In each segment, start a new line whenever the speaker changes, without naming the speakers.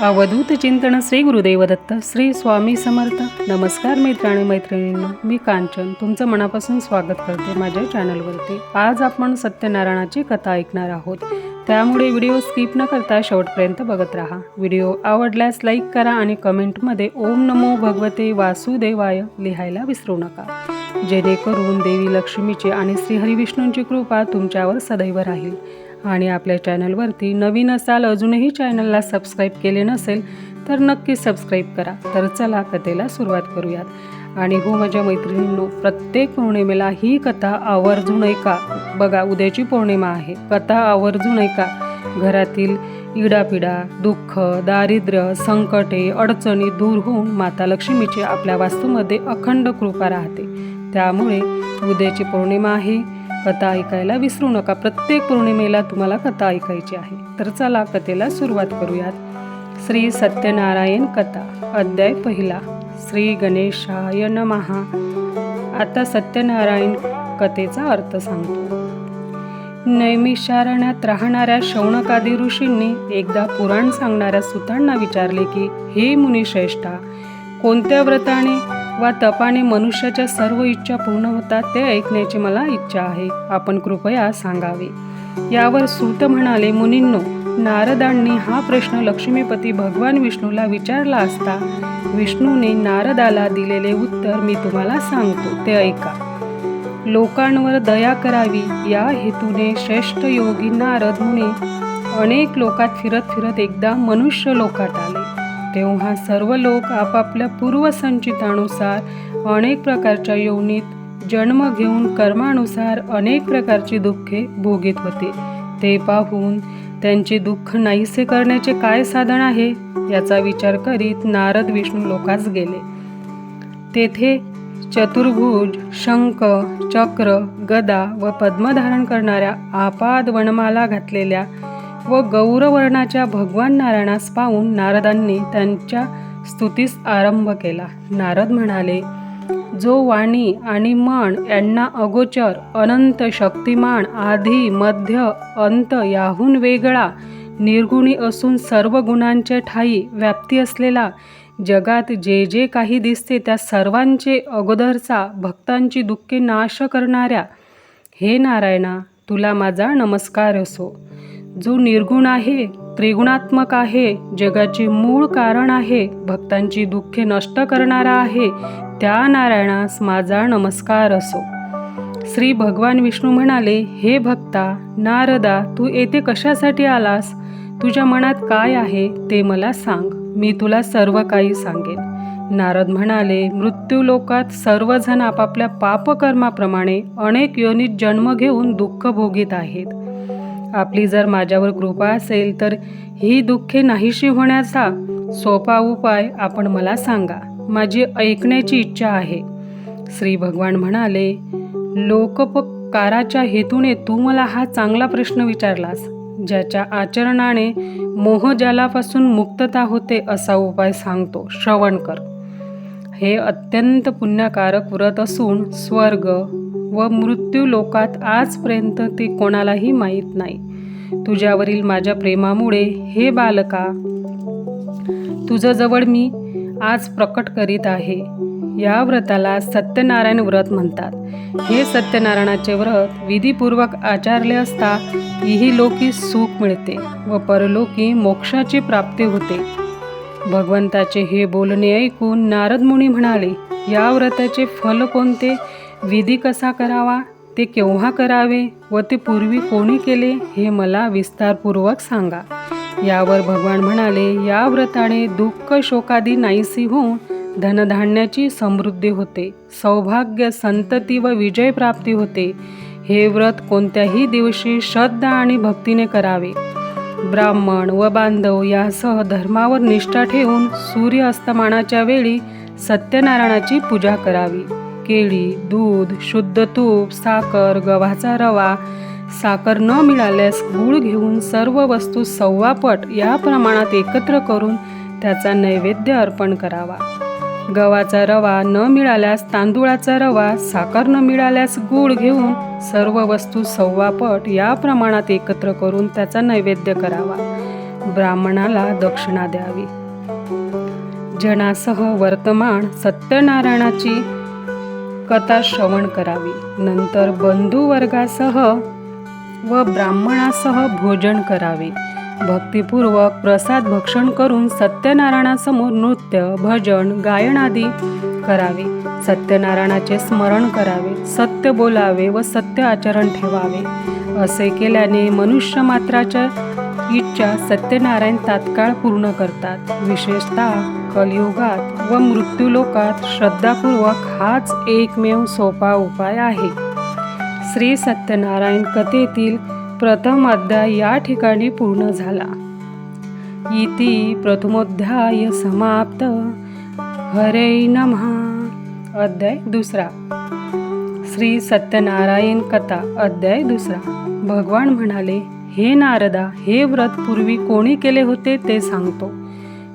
अवधूत चिंतन श्री गुरुदेव दत्त श्री स्वामी समर्थ. नमस्कार मित्र आणि मैत्रिणींना मी कांचन. तुमचं मनापासून स्वागत करते माझ्या चॅनलवरती. आज आपण सत्यनारायणाची कथा ऐकणार आहोत. त्यामुळे व्हिडिओ स्किप न करता शेवटपर्यंत बघत राहा. व्हिडिओ आवडल्यास लाईक करा आणि कमेंटमध्ये ओम नमो भगवते वासुदेवाय लिहायला विसरू नका. जेणेकरून देवी लक्ष्मीची आणि श्रीहरी विष्णूंची कृपा तुमच्यावर सदैव राहील. आणि आपल्या चॅनलवरती नवीन असाल अजूनही चॅनलला सबस्क्राईब केले नसेल तर नक्की सबस्क्राईब करा. तर चला कथेला सुरुवात करूयात. आणि हो माझ्या मैत्रिणींनो प्रत्येक पौर्णिमेला ही कथा आवर्जून ऐका. बघा उद्याची पौर्णिमा आहे. कथा आवर्जून ऐका. घरातील इडापिडा दुःख दारिद्र्य संकटे अडचणी दूर होऊन माता लक्ष्मीची आपल्या वास्तूमध्ये अखंड कृपा राहते. त्यामुळे उद्याची पौर्णिमा आहे. कथा ऐकायला विसरू नका. प्रत्येक पौर्णिमेला तुम्हाला कथा ऐकायची आहे. तर चला कथेला सुरुवात करूयात. श्री सत्यनारायण कथा अध्याय पहिला. श्री गणेशाय नमहा आता सत्यनारायण कथेचा अर्थ सांगतो. नैमिषारण्यात राहणाऱ्या शौनकादी ऋषींनी एकदा पुराण सांगणाऱ्या सुतांना विचारले की हे मुनिश्रेष्ठा कोणत्या व्रताने वा तपाने मनुष्याच्या सर्व इच्छा पूर्ण होतात ते ऐकण्याची मला इच्छा आहे. आपण कृपया सांगावे. यावर सूत म्हणाले मुनींनो नारदांनी हा प्रश्न लक्ष्मीपती भगवान विष्णूला विचारला असता विष्णूने नारदाला दिलेले उत्तर मी तुम्हाला सांगतो ते ऐका. लोकांवर दया करावी या हेतूने श्रेष्ठ योगी नारद मुनी अनेक लोकात फिरत फिरत एकदा मनुष्य लोकात आले. तेव्हा सर्व लोक आपापल्या पूर्वसंचितानुसार अनेक प्रकारच्या योनीत जन्म घेऊन कर्मानुसार अनेक प्रकारची दुःखे भोगीत होते. ते पाहून त्यांचे दुःख नाहीसे करण्याचे काय साधन आहे? याचा विचार करीत नारद विष्णू लोकास गेले. तेथे चतुर्भुज शंख चक्र गदा व पद्म धारण करणाऱ्या आपाद वनमाला घातलेल्या व गौरवर्णाच्या भगवान नारायणास पाहून नारदांनी त्यांच्या स्तुतीस आरंभ केला. नारद म्हणाले जो वाणी आणि मन यांना अगोचर अनंत शक्तिमान आधी मध्य अंत याहून वेगळा निर्गुणी असून सर्व गुणांच्या ठाई व्याप्ती असलेला जगात जे जे काही दिसते त्या सर्वांचे अगोदरचा भक्तांची दुःखे नाश करणाऱ्या हे नारायणा तुला माझा नमस्कार असो. जो निर्गुण आहे त्रिगुणात्मक आहे जगाचे मूळ कारण आहे भक्तांची दुःखे नष्ट करणारा आहे त्या नारायणास माझा नमस्कार असो. श्री भगवान विष्णू म्हणाले हे भक्ता नारदा तू येथे कशासाठी आलास? तुझ्या मनात काय आहे ते मला सांग. मी तुला सर्व काही सांगेन. नारद म्हणाले मृत्यू लोकात सर्वजण आपापल्या पापकर्माप्रमाणे अनेक योनीत जन्म घेऊन दुःख भोगीत आहेत. आपली जर माझ्यावर कृपा असेल तर ही दुःखे नाहीशी होण्याचा सोपा उपाय आपण मला सांगा. माझी ऐकण्याची इच्छा आहे. श्री भगवान म्हणाले लोकपकाराच्या हेतूने तू मला हा चांगला प्रश्न विचारलास ज्याच्या आचरणाने मोहजालापासून मुक्तता होते असा उपाय सांगतो. श्रवण कर. हे अत्यंत पुण्यकारक व्रत असून स्वर्ग व मृत्यू लोकात आजपर्यंत ते कोणालाही माहीत नाही. तुझ्यावरील माझ्या प्रेमामुळे हे बालका तुझं जवळ मी आज प्रकट करीत आहे. या व्रताला सत्यनारायण व्रत म्हणतात. हे सत्यनारायणाचे व्रत विधीपूर्वक आचारले असता इही लोकी सुख मिळते व परलोकी मोक्षाची प्राप्ती होते. भगवंताचे हे बोलणे ऐकून नारद मुनी म्हणाले या व्रताचे फल कोणते? विधी कसा करावा ते केव्हा करावे व ते पूर्वी कोणी केले हे मला विस्तारपूर्वक सांगा. यावर भगवान म्हणाले या व्रताने दुःख शोकादी नाहीसी होऊन धनधान्याची समृद्धी होते सौभाग्य संतती व विजय प्राप्ती होते. हे व्रत कोणत्याही दिवशी श्रद्धा आणि भक्तीने करावे. ब्राह्मण व बांधव यासह धर्मावर निष्ठा ठेवून सूर्य अस्तमानाच्या वेळी सत्यनारायणाची पूजा करावी. केळी दूध शुद्ध तूप साखर गव्हाचा रवा. साखर न मिळाल्यास गूळ घेऊन सर्व वस्तू सव्वापट या प्रमाणात एकत्र करून त्याचा नैवेद्य अर्पण करावा. गव्हाचा रवा न मिळाल्यास तांदूळाचा रवा साखर न मिळाल्यास गूळ घेऊन सर्व वस्तू सव्वापट या प्रमाणात एकत्र करून त्याचा नैवेद्य करावा. ब्राह्मणाला दक्षिणा द्यावी. जनासह वर्तमान सत्यनारायणाची कथा श्रवण करावी. नंतर बंधुवर्गासह व ब्राह्मणासह भोजन करावे. भक्तिपूर्वक प्रसाद भक्षण करून सत्यनारायणासमोर नृत्य भजन गायन आदी करावे. सत्यनारायणाचे स्मरण करावे सत्य बोलावे व सत्य आचरण ठेवावे. असे केल्याने मनुष्य मात्राच्या इच्छा सत्यनारायण तात्काळ पूर्ण करतात. विशेषतः कलियुगात व मृत्यूलोकात श्रद्धापूर्वक हाच एकमेव सोपा उपाय आहे. श्री सत्यनारायण कथेतील प्रथम अध्याय या ठिकाणी पूर्ण झाला. इति प्रथमोध्याय समाप्त. हरे नमः. अध्याय दुसरा. श्री सत्यनारायण कथा अध्याय दुसरा. भगवान म्हणाले हे नारदा हे व्रत पूर्वी कोणी केले होते ते सांगतो.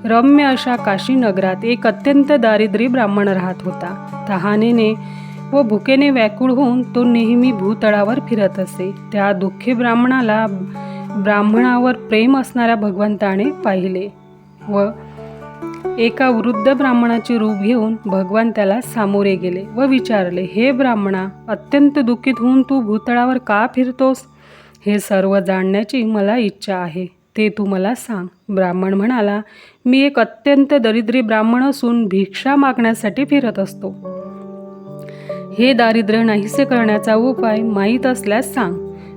रम्य अशा काशी नगरात एक अत्यंत दारिद्र्य ब्राह्मण राहत होता. तहानेने व भुकेने व्याकुळ होऊन तो नेहमी भूतळावर फिरत असे. त्या दुःखी ब्राह्मणाला ब्राह्मणावर प्रेम असणाऱ्या भगवंताने पाहिले व एका वृद्ध ब्राह्मणाचे रूप घेऊन भगवान त्याला सामोरे गेले व विचारले हे ब्राह्मणा अत्यंत दुःखित होऊन तू भूतळावर का फिरतोस? हे सर्व जाणण्याची मला इच्छा आहे. ते तू मला सांग. ब्राह्मण म्हणाला मी एक अत्यंत दरिद्री ब्राह्मण असून भिक्षा मागण्यासाठी फिरत असतो. हे दारिद्र्य नाहीसे करण्याचा उपाय माहीत असल्यास सांग.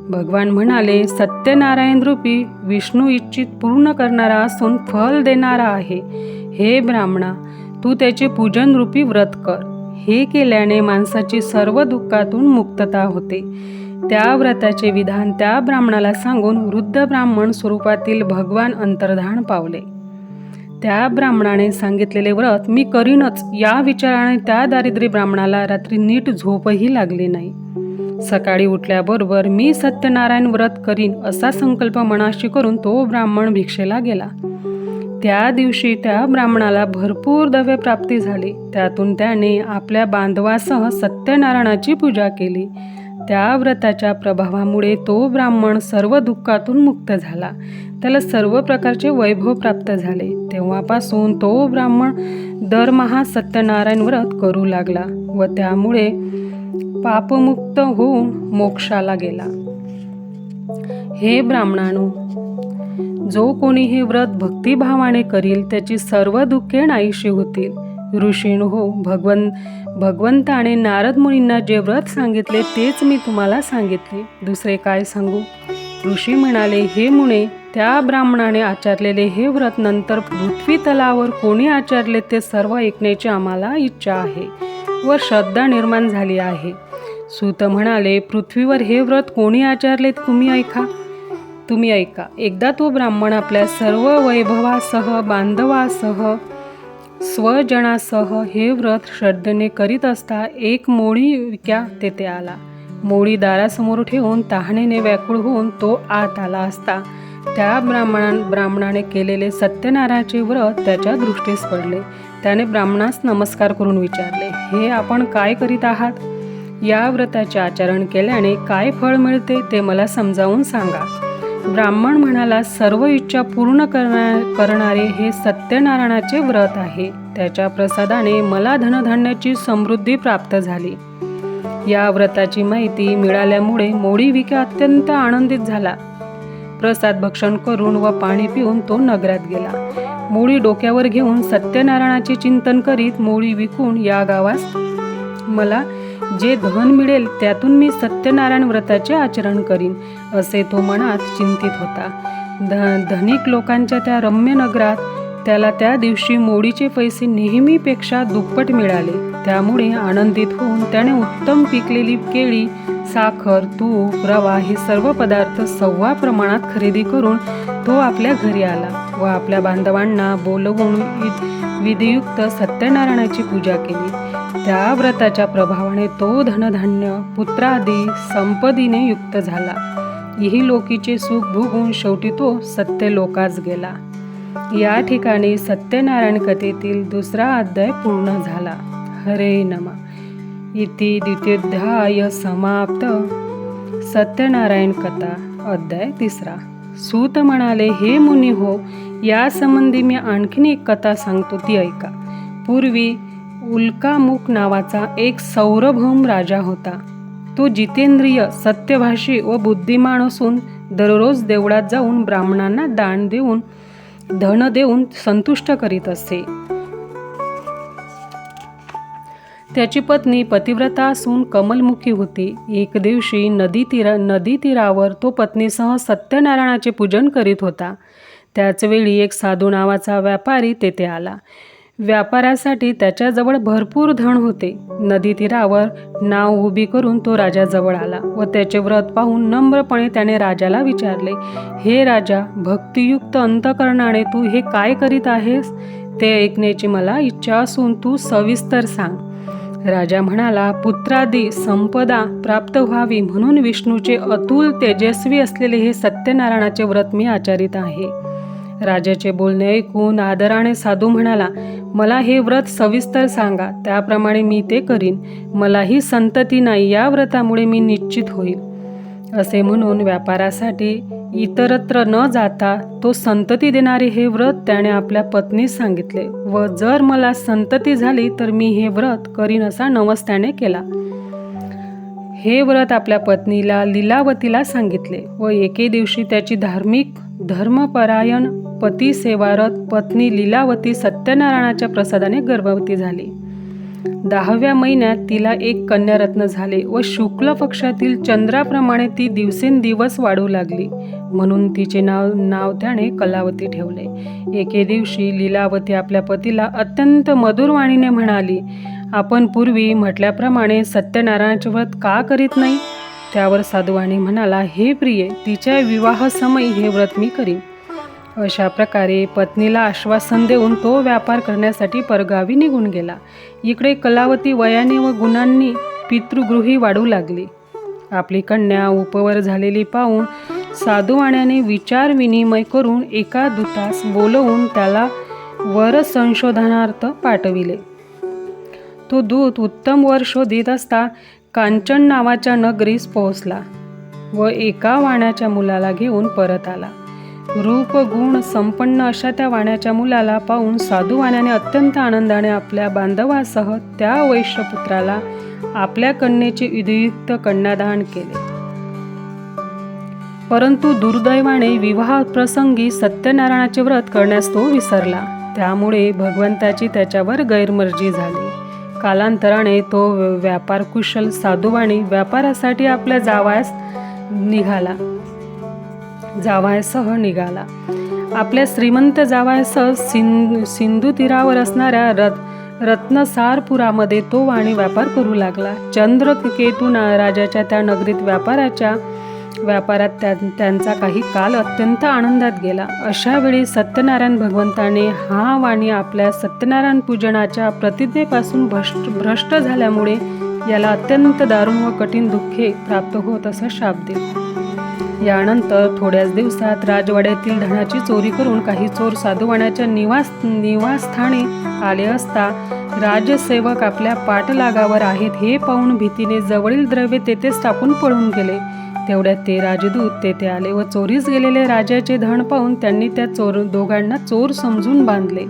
भगवान म्हणाले सत्यनारायण रूपी विष्णू इच्छित पूर्ण करणारा असून फल देणारा आहे. हे ब्राह्मणा तू त्याचे पूजन रूपी व्रत कर. हे केल्याने माणसाची सर्व दुःखातून मुक्तता होते. त्या व्रताचे विधान त्या ब्राह्मणाला सांगून वृद्ध ब्राह्मण स्वरूपातील भगवान अंतर्धान पावले. त्या ब्राह्मणाने सांगितलेले व्रत मी करीनच या विचाराने त्या दारिद्र्य ब्राह्मणाला रात्री नीट झोपही लागली नाही. सकाळी उठल्याबरोबर मी सत्यनारायण व्रत करीन असा संकल्प मनाशी करून तो ब्राह्मण भिक्षेला गेला. त्या दिवशी त्या ब्राह्मणाला भरपूर दवे प्राप्ती झाली. त्यातून त्याने आपल्या बांधवासह सत्यनारायणाची पूजा केली. त्या व्रताच्या प्रभावामुळे तो ब्राह्मण सर्व दुःखातून मुक्त झाला. त्याला सर्व प्रकारचे वैभव प्राप्त झाले. तेव्हापासून तो ब्राह्मण दरमहा सत्यनारायण व्रत करू लागला व त्यामुळे पापमुक्त होऊन मोक्षाला गेला. हे ब्राह्मणानो जो कोणी हे व्रत भक्तिभावाने करील त्याची सर्व दुःखे नाहीशी होतील. ऋषीणू हो भगवन भगवंताने नारद मुनींना जे व्रत सांगितले तेच मी तुम्हाला सांगितले. दुसरे काय सांगू? ऋषी म्हणाले हे मुने त्या ब्राह्मणाने आचरलेले हे व्रत नंतर पृथ्वी तलावर कोणी आचरले ते सर्व ऐकण्याची आम्हाला इच्छा आहे. व श्रद्धा निर्माण झाली आहे. सूत म्हणाले पृथ्वीवर हे व्रत कोणी आचरले तुम्ही ऐका. तुम्ही ऐका. एकदा तो ब्राह्मण आपल्या सर्व वैभवासह बांधवासह स्वजनासह हे व्रत श्रद्धेने करीत असता एक मोळी विक्या तेथे आला. मोळी दारासमोर ठेवून तहाणेने व्याकुळ होऊन तो आत आला असता. त्या ब्राह्मणा ब्राह्मणाने केलेले सत्यनारायणाचे व्रत त्याच्या दृष्टीस पडले. त्याने ब्राह्मणास नमस्कार करून विचारले हे आपण काय करीत आहात? या व्रताचे आचरण केल्याने काय फळ मिळते ते मला समजावून सांगा. ब्राह्मण म्हणाला सर्व इच्छा पूर्ण करणार करणारे हे सत्यनारायणाचे व्रत आहे. त्याच्या प्रसादाने मला धनधान्याची समृद्धी प्राप्त झाली. या व्रताची माहिती मिळाल्यामुळे मोडी विके अत्यंत आनंदित झाला. प्रसाद भक्षण करून व पाणी पिऊन तो नगरात गेला. मोळी डोक्यावर घेऊन सत्यनारायणाचे चिंतन करीत मोळी विकून या गावास मला जे धन मिळेल त्यातून मी सत्यनारायण व्रताचे आचरण करीन. असे तो मनात चिंतित होता. ध धनिक लोकांच्या त्या रम्य नगरात त्याला त्या दिवशी मोडीचे पैसे नेहमीपेक्षा दुप्पट मिळाले. त्यामुळे आनंदित होऊन त्याने उत्तम पिकलेली केळी साखर तूप रवा हे सर्व पदार्थ सव्वा प्रमाणात खरेदी करून तो आपल्या घरी आला व आपल्या बांधवांना बोलवून विधियुक्त सत्यनारायणाची पूजा केली. त्या व्रताच्या प्रभावाने तो धनधान्य पुत्रादी संपदीने युक्त झाला. ही लोकीचे सुख भोगून शेवटी तो सत्य लोकास गेला. या ठिकाणी सत्यनारायण कथेतील दुसरा अध्याय पूर्ण झाला. हरे नमा. इति द्वितीयोध्याय समाप्त. सत्यनारायण कथा अध्याय तिसरा. सूत म्हणाले हे मुनी हो यासंबंधी मी आणखीन एक कथा सांगतो ती ऐका. पूर्वी उल्कामुख नावाचा एक सौरभौम राजा होता. तो जितेंद्रिय सत्यभाषी व बुद्धिमान असून दररोज देवळात जाऊन ब्राह्मणांना दान देऊन धन देऊन संतुष्ट करीत असे. त्याची पत्नी पतिव्रता असून कमलमुखी होती. एक दिवशी नदी तीरा नदी तीरावर तो पत्नीसह सत्यनारायणाचे पूजन करीत होता. त्याचवेळी एक साधू नावाचा व्यापारी तेथे आला. व्यापारासाठी त्याच्याजवळ भरपूर धन होते. नदी तीरावर नाव उभी करून तो राजाजवळ आला व त्याचे व्रत पाहून नम्रपणे त्याने राजाला विचारले हे राजा भक्तियुक्त अंतकरणाने तू हे काय करीत आहेस? ते ऐकण्याची मला इच्छा असून तू सविस्तर सांग. राजा म्हणाला पुत्रादी संपदा प्राप्त व्हावी म्हणून विष्णूचे अतुल तेजस्वी असलेले हे सत्यनारायणाचे व्रत मी आचरित आहे. राजाचे बोलणे ऐकून आदराने साधू म्हणाला मला हे व्रत सविस्तर सांगा त्याप्रमाणे मी ते करीन. मलाही संतती नाही या व्रतामुळे मी निश्चित होईल. असे म्हणून व्यापारासाठी इतरत्र न जाता तो संतती देणारे हे व्रत त्याने आपल्या पत्नीस सांगितले व जर मला संतती झाली तर मी हे व्रत करीन असा नवस त्याने केला. हे व्रत आपल्या पत्नीला लीलावतीला सांगितले व एके दिवशी त्याची धार्मिक धर्मपरायण पती सेवारत पत्नी लीलावती सत्यनारायणाच्या प्रसादाने गर्भवती झाली. दहाव्या महिन्यात तिला एक कन्यारत्न झाले व शुक्ल पक्षातील चंद्राप्रमाणे ती दिवसेंदिवस वाढू लागली. म्हणून तिचे नाव नाव त्याने कलावती ठेवले. एके दिवशी लीलावती आपल्या पतीला अत्यंत मधुरवाणीने म्हणाली आपण पूर्वी म्हटल्याप्रमाणे सत्यनारायणाचे व्रत का करीत नाही? त्यावर साधुवाणी म्हणाला हे प्रिये तिच्या विवाहसमयी हे व्रत मी करीन. अशा प्रकारे पत्नीला आश्वासन देऊन तो व्यापार करण्यासाठी परगावी निघून गेला. इकडे कलावती वयाने व गुणांनी पितृगृही वाढू लागली. आपली कन्या उपवर झालेली पाहून साधुवाण्याने विचार विनिमय करून एका दूतास बोलवून त्याला वर संशोधनार्थ पाठविले. तो दूत उत्तम वर शोधित असता कांचन नावाच्या नगरीस पोहोचला व एका वाण्याच्या मुलाला घेऊन परत आला. रूप गुण संपन्न अशा त्या वाण्याच्या मुलाला पाहून साधू वाण्याने अत्यंत आनंदाने आपल्या बांधवासह त्या वैश्यपुत्राला आपल्या कन्येचे उदयुक्त कन्यादान केले. परंतु दुर्दैवाने विवाह प्रसंगी सत्यनारायणाचे व्रत करण्यास तो विसरला. त्यामुळे भगवंताची त्याच्यावर गैरमर्जी झाली. कालांतराने तो व्यापारकुशल साधुवाणी व्यापारासाठी आपल्या जावास निघाला. जावायसह निघाला. आपल्या श्रीमंत जावायसह सिं सिंधू तीरावर असणाऱ्या रत रत्नसारपुरामध्ये तो वाणी व्यापार करू लागला. चंद्र केतू राजाच्या त्या नगरीत व्यापाराच्या व्यापारात त्या त्यांचा काही काल अत्यंत आनंदात गेला. अशा वेळी सत्यनारायण भगवंताने हा वाणी आपल्या सत्यनारायण पूजनाच्या प्रतिज्ञेपासून भ्रष्ट भ्रष्ट झाल्यामुळे याला अत्यंत दारुण व कठीण दुःखे प्राप्त होत असा शाप दिला यानंतर थोड्याच दिवसात राजवाड्यातील धनाची चोरी करून काही चोर साधुवाण्याच्या निवास निवासस्थानी आले असता राजसेवक आपल्या पाठलागावर आहेत हे पाहून भीतीने जवळील द्रव्य तेथेच टाकून पळून गेले. तेवढ्यात ते राजदूत तेथे आले व चोरीस गेलेले राजाचे धन पाहून त्यांनी त्या चोर दोघांना चोर समजून बांधले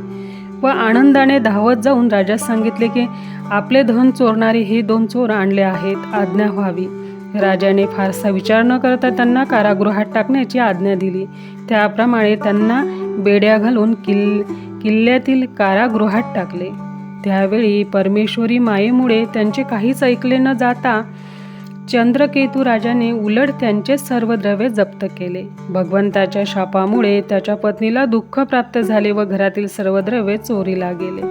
व आनंदाने धावत जाऊन राजास सांगितले की आपले धन चोरणारे हे दोन चोर आणले आहेत आज्ञा व्हावी. राजाने फारसा विचार न करता त्यांना कारागृहात टाकण्याची आज्ञा दिली. त्याप्रमाणे त्यांना बेड्या घालून किल् किल्ल्यातील कारागृहात टाकले. त्यावेळी परमेश्वरी मायेमुळे त्यांचे काहीच ऐकले न जाता चंद्रकेतू राजाने उलट त्यांचे सर्व द्रव्य जप्त केले. भगवंताच्या शापामुळे त्याच्या पत्नीला दुःख प्राप्त झाले व घरातील सर्व द्रव्य चोरीला गेले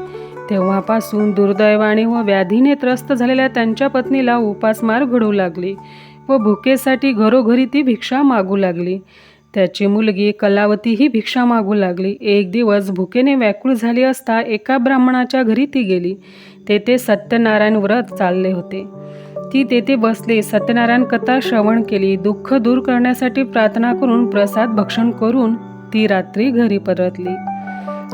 तेव्हापासून दुर्दैवाने व व्याधीने त्रस्त झालेल्या त्यांच्या पत्नीला उपासमार घडू लागली व भुकेसाठी घरोघरी ती भिक्षा मागू लागली. त्याची मुलगी कलावती ही भिक्षा मागू लागली. एक दिवस भुकेने व्याकुळ झाली असता एका ब्राह्मणाच्या घरी ती गेली. तेथे सत्यनारायण व्रत चालले होते. ती तेथे बसले. सत्यनारायण कथा श्रवण केली. दुःख दूर करण्यासाठी प्रार्थना करून प्रसाद भक्षण करून ती रात्री घरी परतली.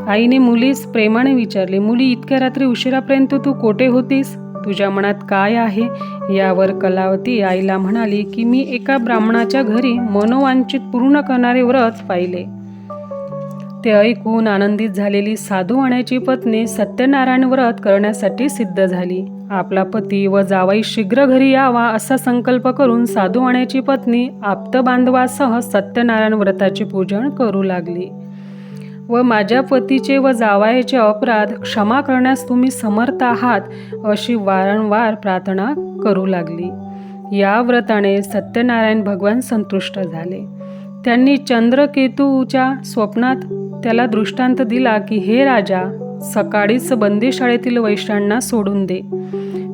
आईने मुलीस प्रेमाने विचारले मुली इतक्या रात्री उशिरापर्यंत तू कोठे होतीस? तुझ्या मनात काय आहे? यावर कलावती आईला म्हणाली की मी एका ब्राह्मणाच्या घरी मनोवांचित पूर्ण करणारे व्रत पाहिले. ते ऐकून आनंदित झालेली साधू आण्याची पत्नी सत्यनारायण व्रत करण्यासाठी सिद्ध झाली. आपला पती व जावाई शीघ्र घरी यावा असा संकल्प करून साधू वाण्याची पत्नी आप्त बांधवासह सत्यनारायण व्रताचे पूजन करू लागली. व माझ्या पतीचे व जावायचे अपराध क्षमा करण्यास तुम्ही समर्थ आहात अशी वारंवार प्रार्थना करू लागली. या व्रताने सत्यनारायण भगवान संतुष्ट झाले. त्यांनी चंद्रकेतूच्या स्वप्नात त्याला दृष्टांत दिला की हे राजा सकाळीच बंदीशाळेतील वैश्यांना सोडून दे.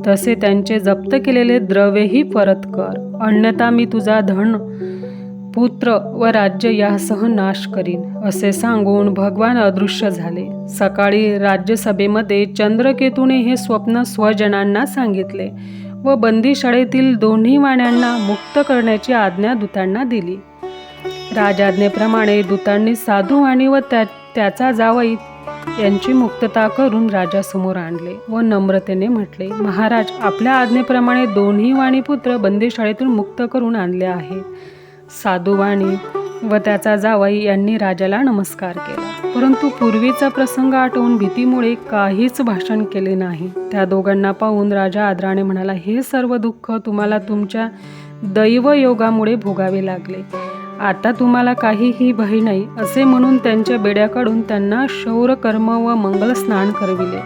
तसे त्यांचे जप्त केलेले द्रव्यही परत कर. अन्यथा मी तुझा धन पुत्र व राज्य यासह नाश करीन. असे सांगून भगवान अदृश्य झाले. सकाळी राज्यसभेमध्ये चंद्रकेतूने हे स्वप्न स्वजनांना सांगितले व बंदीशाळेतील दोन्ही वाण्यांना मुक्त करण्याची आज्ञा दूतांना दिली. राजाज्ञेप्रमाणे दूतांनी साधू आणि व त्या त्याचा जावई यांची मुक्तता करून राजासमोर आणले व नम्रतेने म्हटले महाराज आपल्या आज्ञेप्रमाणे दोन्ही वाणीपुत्र बंदीशाळेतून मुक्त करून आणले आहे. साधुवाणी व त्याचा जावई यांनी राजाला नमस्कार केला. परंतु पूर्वीचा प्रसंग आठवून भीतीमुळे काहीच भाषण केले नाही. त्या दोघांना पाहून राजा आदराने म्हणाला हे सर्व दुःख तुम्हाला तुमच्या दैवयोगामुळे भोगावे लागले. आता तुम्हाला काहीही भय नाही असे म्हणून त्यांच्या बेड्याकडून त्यांना शौर कर्म व मंगल स्नान करविले.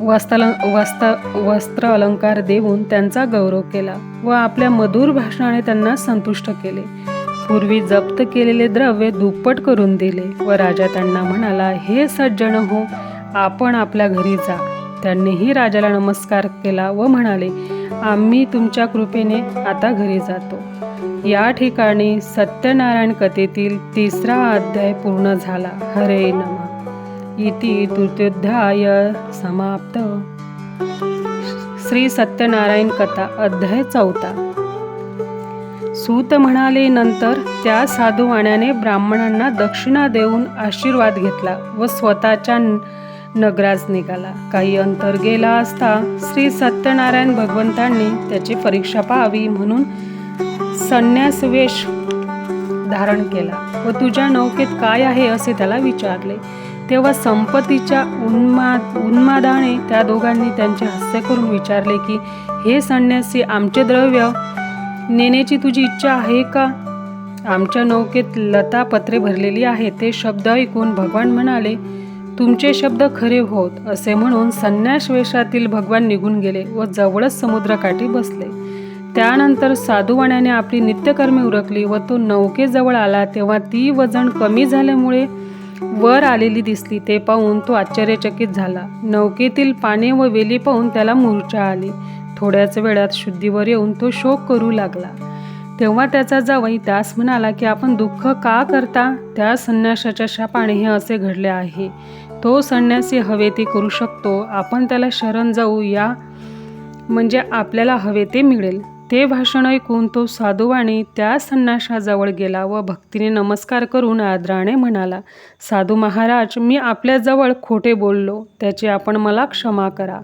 वस्त्र वस्त्र वस्त्र अलंकार देऊन त्यांचा गौरव केला व आपल्या मधुर भाषणाने त्यांना संतुष्ट केले. पूर्वी जप्त केलेले द्रव्य दुप्पट करून दिले व राजा त्यांना म्हणाला हे सज्जन हो आपण आपल्या घरी जा. त्यांनीही राजाला नमस्कार केला व म्हणाले आम्ही तुमच्या कृपेने आता घरी जातो. या ठिकाणी सत्यनारायण कथेतील तिसरा अध्याय पूर्ण झाला. हरे नमा. इति तृतीयोध्याय समाप्त. श्री सत्यनारायण कथा अध्याय चौथा. सूत म्हणाले नंतर त्या साधू वाण्याने ब्राह्मणांना दक्षिणा देऊन आशीर्वाद घेतला व स्वतःच्या नगराज निघाला. काही अंतर गेला असता श्री सत्यनारायण भगवंतांनी त्याची परीक्षा पाहावी म्हणून संन्यास वेश धारण केला. व तुझ्या नौकेत काय आहे? असे त्याला विचारले. तेव्हा संपत्तीच्या उन्माद उन्मादाने त्या दोघांनी त्यांचे हास्य करून विचारले की हे संन्यासी आमचे द्रव्य नेण्याची तुझी इच्छा आहे का? आमच्या नौकेत लता पत्रे भरलेली आहे ते शब्द ऐकून भगवान म्हणाले तुमचे शब्द खरे होत असे म्हणून संन्यास वेशातील भगवान निघून गेले व जवळच समुद्रकाठी बसले. त्यानंतर साधुवाण्याने आपली नित्यकर्मे उरकली व तो नौकेजवळ आला तेव्हा ती वजन कमी झाल्यामुळे वर आलेली दिसली. ते पाहून तो आश्चर्यचकित झाला. नौकेतील पाने व वेली पाहून त्याला मूर्छा आली. थोड्याच वेळात शुद्धीवर येऊन तो शोक करू लागला. तेव्हा त्याचा जावई त्यास म्हणाला की आपण दुःख का करता? त्या संन्यासाच्या शापाने हे असे घडले आहे. तो संन्यासी हवे ते करू शकतो. आपण त्याला शरण जाऊ या म्हणजे आपल्याला हवे ते मिळेल. ते भाषण ऐकून तो साधूवाणी त्या संन्यासाजवळ गेला व भक्तीने नमस्कार करून आदराने म्हणाला साधू महाराज मी आपल्याजवळ खोटे बोललो त्याची आपण मला क्षमा करा.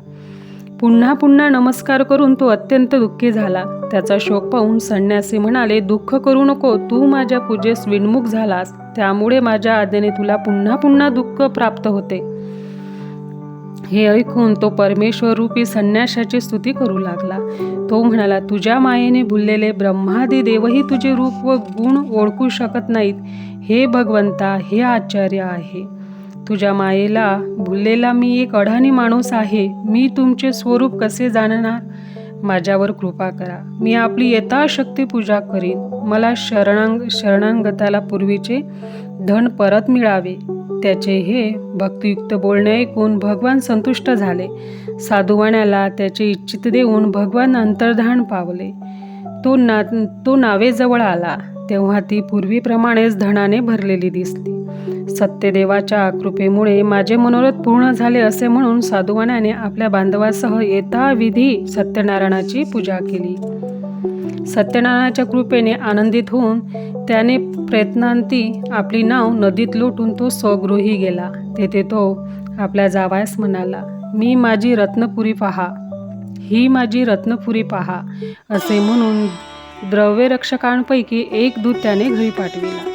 पुन्हा पुन्हा नमस्कार करून तो अत्यंत दुःखी झाला. त्याचा शोक पाहून संन्यासी म्हणाले दुःख करू नको तू माझ्या पूजेस विन्मुख झालास. त्यामुळे माझ्या आज्ञेने तुला पुन्हा पुन्हा दुःख प्राप्त होते. हे ऐकून तो परमेश्वर रूपी संन्यासाची स्तुती करू लागला. तो म्हणाला तुझ्या मायेने भुललेले ब्रह्मादी देवही तुझे रूप व गुण ओळखू शकत नाहीत. हे भगवंता हे आचार्य आहे. तुझ्या मायेला भुललेला मी एक अडाणी माणूस आहे. मी तुमचे स्वरूप कसे जाणणार? माझ्यावर कृपा करा. मी आपली यथाशक्ती पूजा करीन. मला शरणांग शरणांगताला पूर्वीचे धन परत मिळावे. त्याचे हे भक्तियुक्त बोलणे ऐकून भगवान संतुष्ट झाले. साधुवाण्याला त्याचे इच्छित देऊन भगवान अंतर्धान पावले. तो ना तो नावेजवळ आला. तेव्हा ती पूर्वीप्रमाणेच धनाने भरलेली दिसली. सत्यदेवाच्या कृपेमुळे माझे मनोरथ पूर्ण झाले असे म्हणून साधुवाण्याने आपल्या बांधवासह येता विधी सत्यनारायणाची पूजा केली. सत्यनारायणाच्या कृपेने आनंदित होऊन त्याने प्रयत्नांती आपली नाव नदीत लोटून तो स्वगृही गेला. तेथे तो आपल्या जावयास म्हणाला मी माझी रत्नपुरी पहा. ही माझी रत्नपुरी पहा असे म्हणून द्रव्यरक्षकांपैकी एक दूत त्याने घरी पाठविला.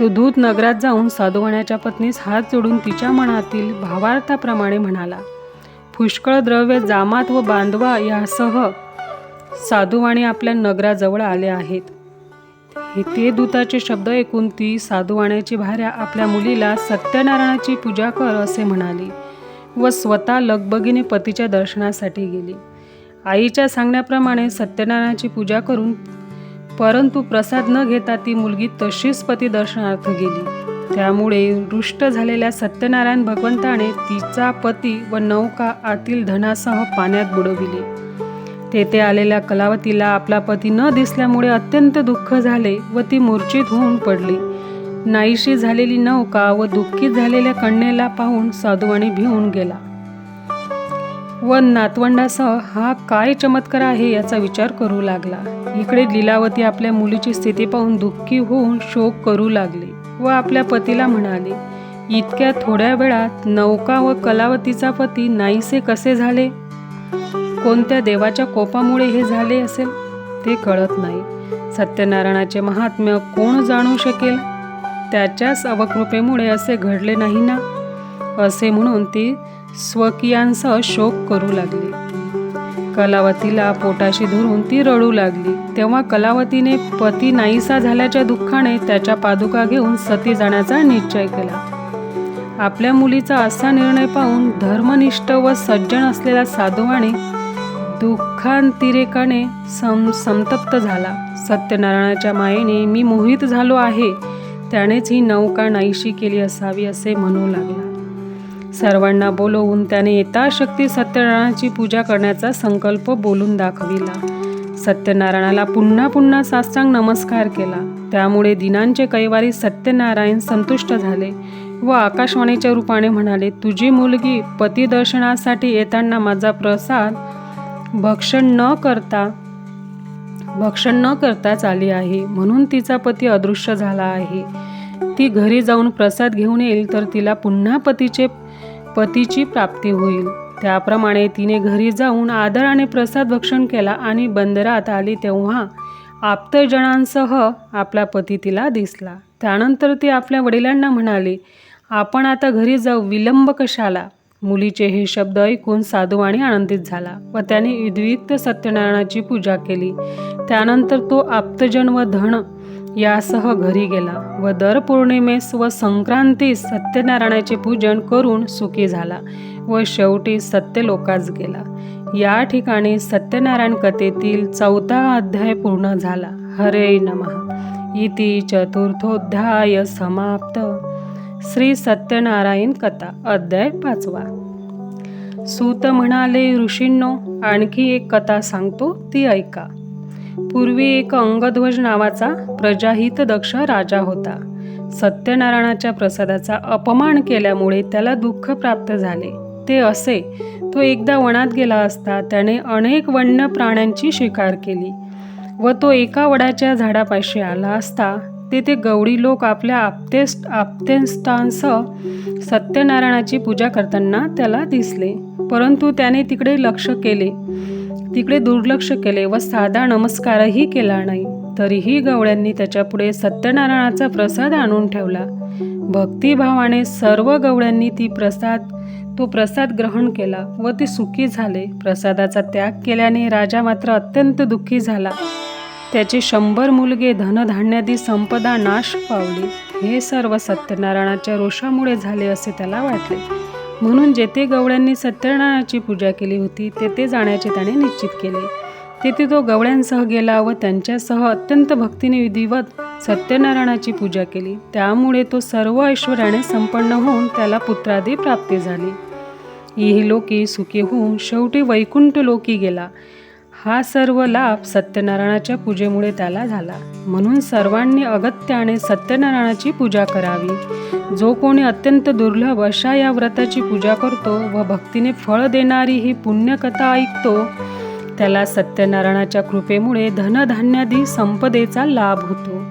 तो दूत नगरात जाऊन साधुवाण्याच्या पत्नीस हात जोडून तिच्या मनातील भावार्थाप्रमाणे म्हणाला पुष्कळ द्रव्य जामात व बांधवा यासह साधुवाणी आपल्या नगराजवळ आले आहेत. हे ते दूताचे शब्द ऐकून ती साधुवाण्याची भार्या आपल्या मुलीला सत्यनारायणाची पूजा कर असे म्हणाली व स्वतः लगबगीने पतीच्या दर्शनासाठी गेली. आईच्या सांगण्याप्रमाणे सत्यनारायणाची पूजा करून परंतु प्रसाद न घेता ती मुलगी तशीच पती दर्शनार्थ गेली. त्यामुळे रुष्ट झालेल्या सत्यनारायण भगवंताने तिचा पती व नौका आतील धनासह पाण्यात बुडविली. तेथे आलेल्या कलावतीला आपला पती न दिसल्यामुळे अत्यंत दुःख झाले व ती मूर्छित होऊन पडली. नाहीशी झालेली नौका व दुःखीत झालेल्या कन्येला पाहून साधुवाणी भिवून गेला. व नातवंडासह हा काय चमत्कार आहे याचा विचार करू लागला. इकडे लीलावती आपल्या मुलीची स्थिती पाहून दुःखी होऊन शोक करू लागली व आपल्या पतीला म्हणाली इतक्या थोड्या वेळात नौका व कलावतीचा पती नाहीसे कसे झाले? कोणत्या देवाच्या कोपामुळे हे झाले असेल? ते कळत नाही. सत्यनारायणाचे महात्म्य कोण जाणू शकेल? त्याच्याच अवकृपेमुळे असे घडले नाही ना? असे म्हणून ती स्वकीयांसह शोक करू लागली. कलावतीला पोटाशी धरून ती रडू लागली. तेव्हा कलावतीने पती नाहीसा झाल्याच्या दुःखाने त्याच्या पादुका घेऊन सती जाण्याचा निश्चय केला. आपल्या मुलीचा असा निर्णय पाहून धर्मनिष्ठ व सज्जन असलेला साधुवाणी दुःखांतिरेकाने सम संतप्त झाला. सत्यनारायणाच्या मायेने मी मोहित झालो आहे. त्यानेच ही नौका नाहीशी केली असावी असे म्हणू लागला. सर्वांना बोलवून त्याने यथाशक्ती सत्यनारायणाची पूजा करण्याचा संकल्प बोलून दाखविला. सत्यनारायणाला पुन्हा पुन्हा साष्टांग नमस्कार केला. त्यामुळे दिनांचे कैवारी सत्यनारायण संतुष्ट झाले व आकाशवाणीच्या रूपाने म्हणाले तुझी मुलगी पतिदर्शनासाठी येताना माझा प्रसाद भक्षण न करता भक्षण न करताच आली आहे. म्हणून तिचा पती अदृश्य झाला आहे. ती घरी जाऊन प्रसाद घेऊन येईल तर तिला पुन्हा पतीचे पतीची प्राप्ती होईल. त्याप्रमाणे तिने घरी जाऊन आदराने प्रसाद भक्षण केला आणि बंदरात आली तेव्हा आप्तजणांसह आपला पती तिला दिसला. त्यानंतर ती आपल्या वडिलांना म्हणाली आपण आता घरी जाऊ विलंब कशाला मुलीचे हे शब्द ऐकून साधुवाणी आनंदित झाला व त्याने विद्विक्त सत्यनारायणाची पूजा केली. त्यानंतर तो आप्तजन व धन यासह घरी गेला व दर पौर्णिमेस व संक्रांतीस सत्यनारायणाचे पूजन करून सुखी झाला व शेवटी सत्यलोकास गेला. या ठिकाणी सत्यनारायण कथेतील चौथा अध्याय पूर्ण झाला. हरे नमः. इति चतुर्थोध्याय समाप्त. श्री सत्यनारायण कथा अध्याय पाचवा. सूत म्हणाले ऋषींनो आणखी एक कथा सांगतो ती ऐका. पूर्वी एक अंगध्वज नावाचा प्रजाहित दक्ष राजा होता. सत्यनारायणाच्या प्रसादाचा अपमान केल्यामुळे त्याला दुःख प्राप्त झाले. ते असे तो एकदा वनात गेला असता त्याने अनेक वन्य प्राण्यांची शिकार केली व तो एका वडाच्या झाडापाशी आला असता तेथे गवळी लोक आपल्या आपतेस आपतेष्टांसह सत्यनारायणाची पूजा करताना त्याला दिसले. परंतु त्याने तिकडे लक्ष केले. तिकडे दुर्लक्ष केले व साधा नमस्कारही केला नाही. तरीही गवळ्यांनी त्याच्यापुढे सत्यनारायणाचा प्रसाद आणून ठेवला. भक्तिभावाने सर्व गवळ्यांनी ती प्रसाद तो प्रसाद ग्रहण केला व ते सुखी झाले. प्रसादाचा त्याग केल्याने राजा मात्र अत्यंत दुःखी झाला. त्याचे शंभर मुलगे धनधान्यादी संपदा नाश पावली. हे सर्व सत्यनारायणाच्या रोषामुळे झाले असे त्याला वाटले. म्हणून जेथे गवळ्यांनी सत्यनारायणाची पूजा केली होती तेथे जाण्याचे त्याने निश्चित केले. तेथे तो गवळ्यांसह गेला व त्यांच्यासह अत्यंत भक्तीने विधिवत सत्यनारायणाची पूजा केली. त्यामुळे तो सर्व ऐश्वर्याने संपन्न होऊन त्याला पुत्रादी प्राप्ती झाली. ही लोकी सुखी होऊन शेवटी वैकुंठ लोकी गेला. हा सर्व लाभ सत्यनारायणाच्या पूजेमुळे त्याला झाला. म्हणून सर्वांनी अगत्याने सत्यनारायणाची पूजा करावी. जो कोणी अत्यंत दुर्लभ अशा या व्रताची पूजा करतो व भक्तीने फळ देणारी ही पुण्यकथा ऐकतो त्याला सत्यनारायणाच्या कृपेमुळे धनधान्यादी संपदेचा लाभ होतो.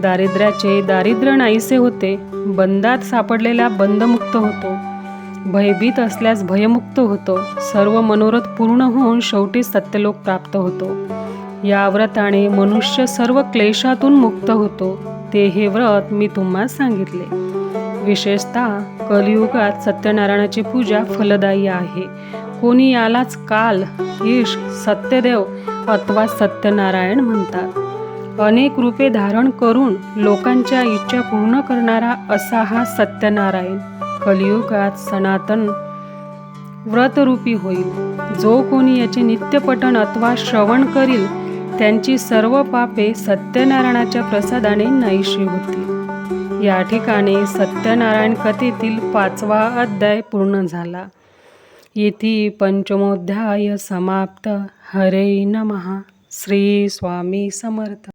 दारिद्र्याचे दारिद्र्य नाहीसे होते. बंदात सापडलेला बंदमुक्त होतो. भयभीत असल्यास भयमुक्त होतो. सर्व मनोरथ पूर्ण होऊन शेवटी सत्यलोक प्राप्त होतो. या व्रताने मनुष्य सर्व क्लेशातून मुक्त होतो. ते हे व्रत मी तुम्हाला सांगितले. विशेषतः कलियुगात सत्यनारायणाची पूजा फलदायी आहे. कोणी यालाच काल ईश सत्यदेव अथवा सत्यनारायण म्हणतात. अनेक रूपे धारण करून लोकांच्या इच्छा पूर्ण करणारा असा हा सत्यनारायण. कलियुगात सनातन व्रतरूपी होईल. जो कोणी याचे नित्यपठण अथवा श्रवण करील त्यांची सर्व पापे सत्यनारायणाच्या प्रसादाने नाहीशी होतील. या ठिकाणी सत्यनारायण कथेतील पाचवा अध्याय पूर्ण झाला. येथे पंचमोध्याय समाप्त. हरे नमः. श्री स्वामी समर्थ.